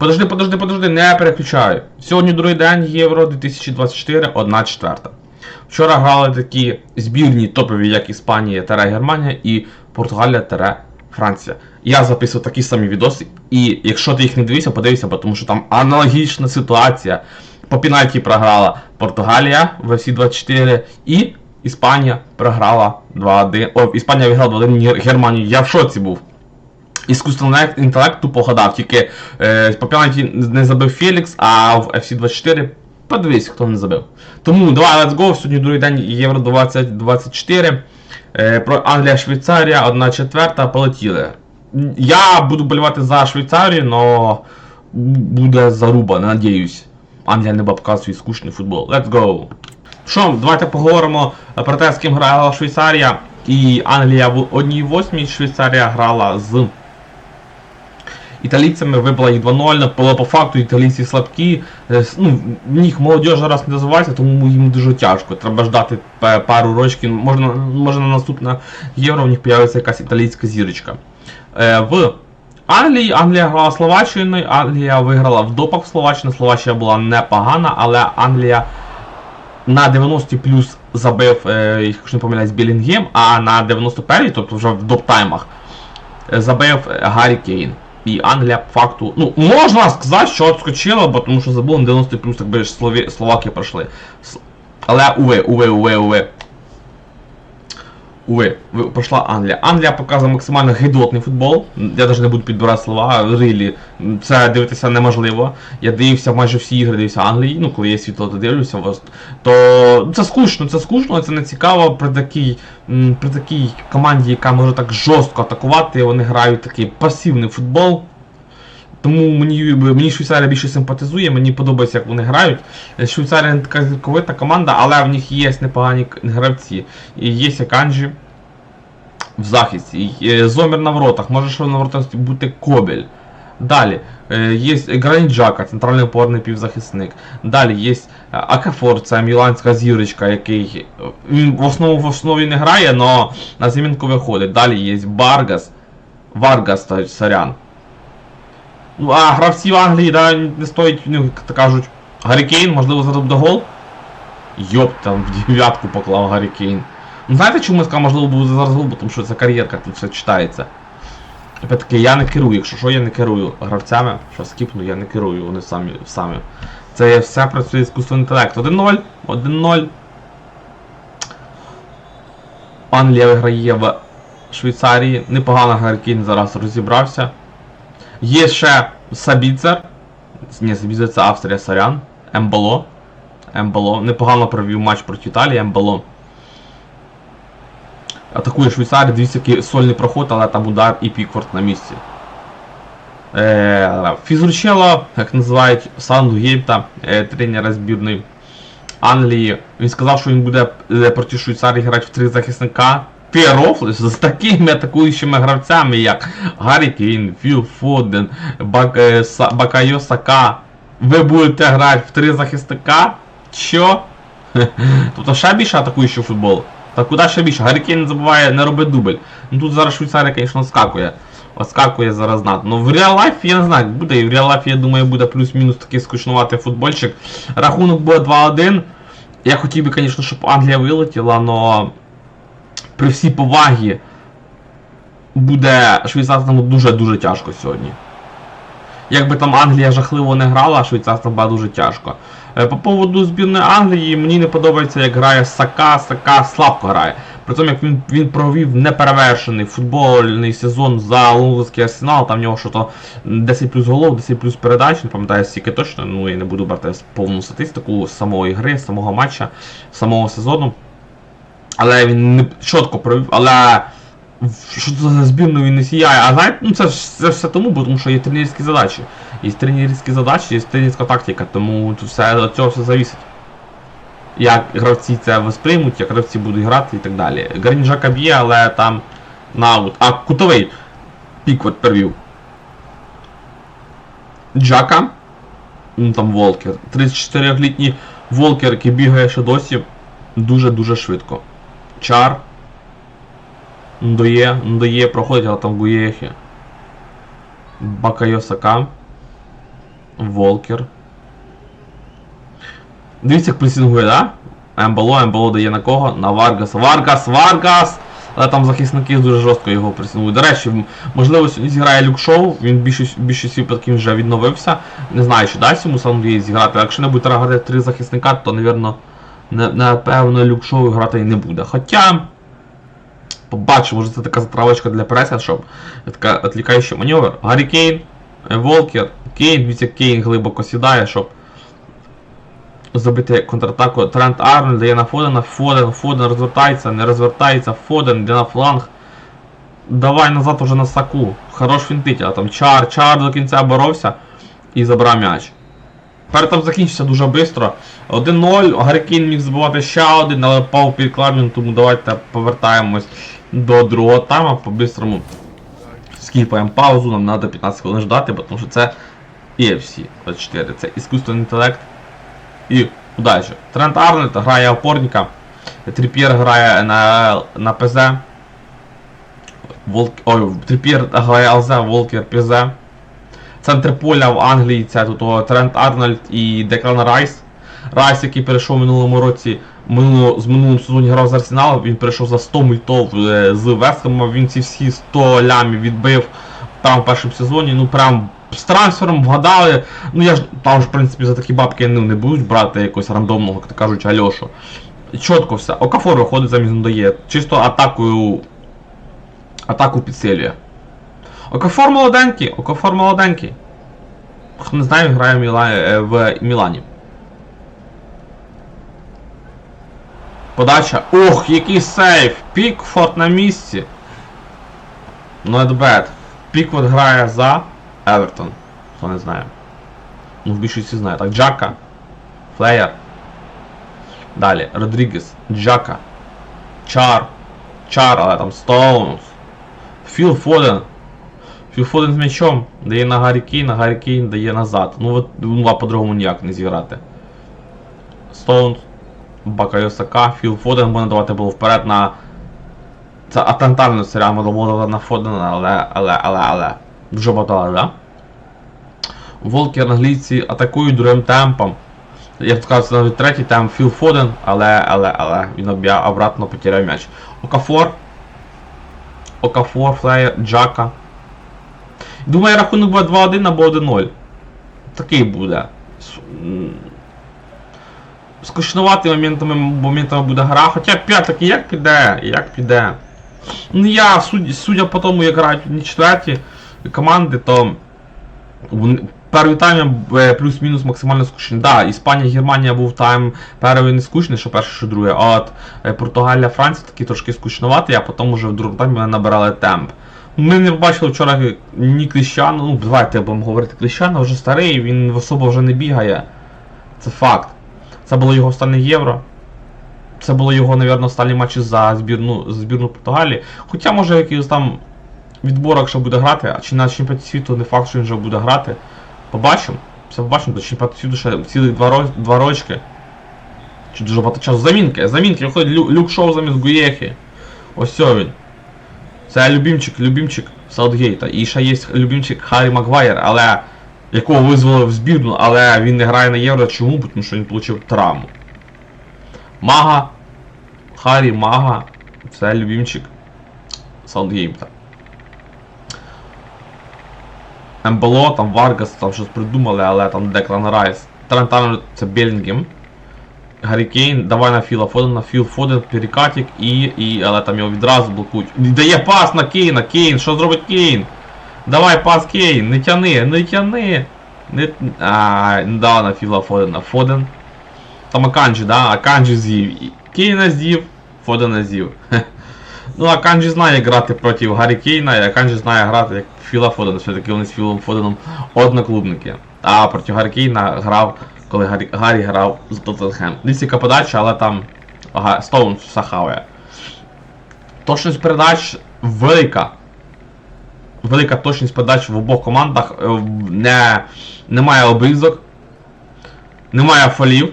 Подожди, подожди, подожди, не переключай. Сьогодні другий день Євро 2024, 1 четверта. Вчора грали такі збірні топові, як Іспанія та Германія і Португалія та Франція. Я записував такі самі відоси, і якщо ти їх не дивився, подивися, тому що там аналогічна ситуація. По пенальті програла Португалія в FC 24 і Іспанія програла 2-1. О, Іспанія виграла 2-1 Германію. Я в шоці був. Іскусственний інтелект тупо гадав, тільки е, по пенальті не забив Фелікс, а в FC 24 подивись, хто не забив. Тому давай, let's go. Сьогодні другий день Євро 2024. Е, про Англія, Швейцарія, 1 четверта, полетіли. Я буду болівати за Швейцарію, але буде заруба, не надіюсь. Англія не показувати свій скучний футбол. Let's go! Що, давайте поговоримо про те, з ким грала Швейцарія. І Англія в 1-8, Швейцарія грала з італійцями, вибила їх 2-0, було по факту італійці слабкі. Е, Ну, в них молодіж раз не називається, тому їм дуже тяжко. Треба ждати пару рочків. Можна, може на наступне євро в них появиться якась італійська зірочка. Е, в Англії Англія грала Словаччиною, Англія виграла в допах в Словаччину. Словаччина була непогана, але Англія на 90 плюс забив, е, якщо не помиляюсь, Білінгем, а на 91-й, тобто вже в доп-таймах, забив Гаррі Кейн. І Англія по факту, ну, можна сказати, що відскочила, бо тому що забули на 90 плюс, так би ж Слові, пройшли. Але уве, уве, уве, уви. Уви, ви- пройшла Англія. Англія показує максимально гидотний футбол. Я навіть не буду підбирати слова. Рилі, це дивитися неможливо. Я дивився майже всі ігри, дивився Англії. Ну, коли є світло, то дивлюся. То це скучно, це скучно, це не цікаво при такій, при такій команді, яка може так жорстко атакувати. Вони грають такий пасивний футбол. Тому мені, мені Швейцарія більше симпатизує, мені подобається, як вони грають. Е, Швейцарія не така зірковита команда, але в них є непогані гравці. І є Аканджі в захисті. Е, Зомір на воротах, може що на воротах бути Кобель. Далі е, є Граніт Джака, центральний опорний півзахисник. Далі є Акафор, це міланська зірочка, який е, в основу в основі не грає, але на замінку виходить. Далі є Баргас, Варгас, сорян. Ну, а гравці в Англії да, не стоять, ну, як кажуть, Гаррі Кейн, можливо, зараз буде гол. Йоп, там в дев'ятку поклав Гаррі Кейн. Ну знаєте, чому я сказав, можливо, буде зараз гол, тому що це кар'єрка, тут все читається. Опять-таки, я не керую, якщо що, я не керую гравцями, що скіпну, я не керую, вони самі. самі. Це все працює іскусственний інтелект. 1-0, 1-0. Англія виграє в Швейцарії. Непогано Гаррі Кейн зараз розібрався. Є ще Сабіцер. Ні, Сабіцер це Австрія Сорян. Емболо. Емболо. Непогано провів матч проти Італії, Емболо. Атакує Швейцарія, дивіться, який сольний проход, але там удар і Пікфорд на місці. Е, Фізручело, як називають Саундгейта, е, тренера збірної Англії. Він сказав, що він буде е, проти Швейцарії грати в три захисника. Ти з такими атакуючими гравцями, як Гаррі Кейн, Філ Фоден, Бак, е, Бакайо Сака. Ви будете грати в три захисника? Що? Тобто ще більше атакуючий футбол. Та куди ще більше? Гаррі Кейн не забуває не робить дубль. Ну тут зараз Швейцарія, звісно, скакує. Оскакує зараз знатно. Ну в реал лайфі я не знаю, буде. І в реал лайфі, я думаю, буде плюс-мінус такий скучнуватий футбольчик. Рахунок буде 2-1. Я хотів би, звісно, щоб Англія вилетіла, але при всій повагі буде швейцарцям дуже-дуже тяжко сьогодні. Якби там Англія жахливо не грала, швейцарцям буде дуже тяжко. Е, По поводу збірної Англії, мені не подобається, як грає Сака, Сака слабко грає. При тому, як він, він провів неперевершений футбольний сезон за лондонський арсенал, там в нього що то 10 плюс голов, 10 плюс передач, не пам'ятаю стільки точно, ну я не буду брати повну статистику самої гри, самого матча, самого сезону. Але він не чітко провів, але що це за збірну він не сіяє. А знаєте, ну це ж це все тому, бо тому що є тренерські задачі. Є тренерські задачі, є тренерська тактика, тому тут все від цього все завісить. Як гравці це восприймуть, як гравці будуть грати і так далі. Гарніжака б'є, але там на аут. А кутовий Піквот перевів. Джака. Ну там Волкер. 34-літній Волкер, який бігає ще досі дуже-дуже швидко. Чар. Ндоє, Ндоє проходить, але там Гуєхи. Бакайосака. Волкер. Дивіться, як пресінгує, да? Емболо, Емболо дає на кого? На Варгас. Варгас, Варгас! Але там захисники дуже жорстко його пресінгують. До речі, можливо, сьогодні зіграє Люк Шоу, він більшість, більшість випадків вже відновився. Не знаю, чи дасть йому сам зіграти. А Якщо не буде грати три захисника, то, не- напевно, Люк грати не буде. Хоча. Побачимо, може це така затравочка для преса, щоб така відлікаючий маневр. Гаррі Кейн, е, Волкер, Кейн, дивіться, Кейн глибоко сідає, щоб забити контратаку. Трент Арнольд дає на Фодена, Фоден, Фоден розвертається, не розвертається, Фоден йде на фланг. Давай назад уже на саку. Хорош фінтить, а там Чар, Чар до кінця боровся і забрав м'яч. Тепер там закінчився дуже швидко. 1-0, Гаррікін міг збивати ще один, але пав під Кламін, тому давайте повертаємось до другого тайма по-бистрому. Скіпаємо паузу, нам треба 15 хвилин ждати, бо тому що це EFC 24, це іскусственний інтелект. І удачі. Трент Арнольд грає опорника, Тріп'єр грає на, на ПЗ. Волк... Ой, Тріп'єр грає ЛЗ, Волкер ПЗ. Центр поля в Англії це тут Трент Арнольд і Деклан Райс. Райс, який перейшов в минулому році, минуло, з минулому сезоні грав з Арсеналом, він перейшов за 100 мультов е, з Вестхемом, він ці всі 100 лямів відбив там в першому сезоні, ну прям з трансфером вгадали. Ну я ж там ж, в принципі, за такі бабки ну, не будуть брати якогось рандомного, як кажуть, Альошу. Чітко все. Окафор виходить замість дає. Чисто атакою. Атаку підсилює. Окафор молоденький, Окафор молоденький. Хто не знає, грає в, Міла... е, в Мілані. Подача. Ох, який сейф! Пікфорд на місці. Not bad. Пікфорд грає за Евертон. Хто не знає. Ну, в більшості знає. Так, Джака. Флеєр. Далі. Родрігес. Джака. Чар. Чар, але там Стоунс. Філ Фоден. Філ Фоден з м'ячом. Дає на Гаррі Кейна, Гаррі Кейн дає назад. Ну от ну, по-другому ніяк не зіграти. Стоунс. Бакайосака, Філ Фоден буде давати було вперед на. Це атентально серіал було на Фодена, але, але, але, але. Дуже багато, да? Волкер англійці атакують другим темпом. Я б сказав, це навіть третій темп Філ Фоден, але, але, але, він обратно потеряв м'яч. Окафор. Окафор, Флеєр, Джака. Думаю, рахунок буде 2-1 або 1-0. Такий буде. Скучнувати моментами, моментами буде гра, хоча п'ятаки як піде, як піде. Ну я, судя, судя по тому, як грають не четверті команди, то перший тайм е, плюс-мінус максимально скучний. Да, Іспанія, Германія був тайм перший не скучний, що перший, що другий, а от е, Португалія, Франція такі трошки скучнуватий, а потім вже в другому таймі набирали темп. Ми не побачили вчора ні Кліщану, ну давайте будемо говорити, Кліщана вже старий, він в особо вже не бігає. Це факт. Це було його останнє євро. Це було його, мабуть, останні матчі за збірну, збірну Португалії. Хоча, може, в якихось там відборах ще буде грати, а чи на чемпіонаті світу не факт, що він вже буде грати. Побачимо. Все побачимо, до чемпіонату світу ще цілих два, два рочки. Чи дуже багато часу. Замінки, замінки, виходить Лю, Люк Шоу замість Гуєхи. Ось він. Це любимчик, любимчик Саутгейта. І ще є любимчик Харрі Магуайр, але якого визвали в збірну, але він не грає на євро. Чому? Тому що він отримав травму. Мага. Харі Мага. Це любимчик Саутгейта. Емболо, там Варгас, там щось придумали, але там Деклан Райс. Трентано це Белінгем. Гаррі Кейн, давай на Філа Фодена, Філ Фоден, перекатик і, і. Але там його відразу блокують. Дає пас на Кейна, Кейн, що зробить Кейн? Давай пас Кейн, не тяни, не тяни. Не... А, не дала на Філа Фодена. Фоден. Там Аканджі, да? Аканджі з'їв. Кейна з'їв, Фодена з'їв. Ну, Аканджі знає грати проти Гаррі Кейна, і Аканджі знає грати як Філа Фодена. Все-таки вони з Філом Фоденом одноклубники. А проти Гаррі Кейна грав, коли Гаррі, Гаррі грав з Тоттенхем. Дивіться, подача, але там ага, Стоун сахаває. Точність передач велика. Велика точність передач в обох командах. Е, Не, немає обрізок. Немає фолів.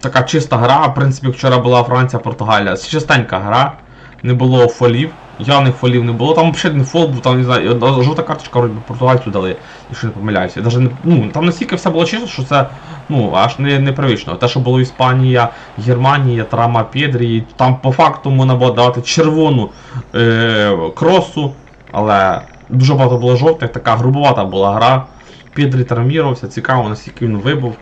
Така чиста гра. В принципі, вчора була Франція-Португалія. Чистенька гра. Не було фолів. Явних фолів не було. Там взагалі не фол був, там не знаю, жовта карточка вроді португальцю дали, якщо не помиляюся. Даже ну, там настільки все було чисто, що це ну, аж не, непривично. Те, що було Іспанія, Германія, Трама Педрі, там по факту можна було давати червону е, кросу, але дуже багато було жовтих, така грубовата була гра. Педрі травмірувався, цікаво, наскільки він вибув.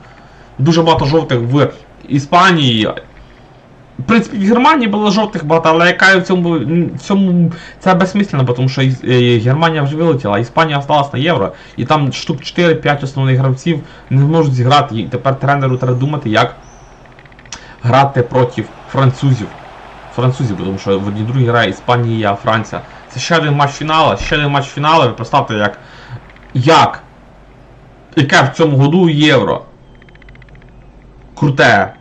Дуже багато жовтих в Іспанії. В принципі, в Германії було жовтих багато, але яка в цьому, в цьому це безсмислено, тому що е, Германія вже вилетіла, Іспанія осталась на євро, і там штук 4-5 основних гравців не зможуть зіграти. І тепер тренеру треба думати, як грати проти французів. Французів, тому що в одній другій грає Іспанія, Франція. Це ще один матч фіналу, ще один матч фіналу. Ви представте, як. Як? Яке в цьому году євро? Круте.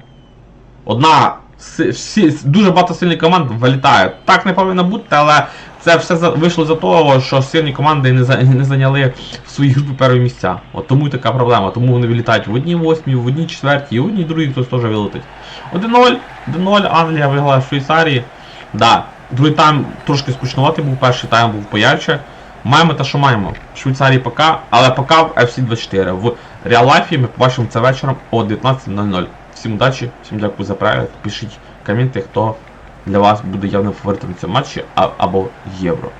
Одна всі, дуже багато сильних команд вилітає. Так не повинно бути, але це все вийшло за того, що сильні команди не, за, не зайняли в своїй групі перші місця. От тому і така проблема. Тому вони вилітають в одній восьмій, в одній четвертій, і в одній другій хтось теж вилетить. 1-0, 1-0, Англія виграла в Швейцарії. Да, другий тайм трошки скучнуватий був, перший тайм був поярче. Маємо те, що маємо. В Швейцарії ПК, але ПК в FC24. В реал лайфі ми побачимо це вечором о 19.00. Всім удачі, всім дякую за перегляд. Пишіть коменти, хто для вас буде явним фаворитом в цьому матчі або євро.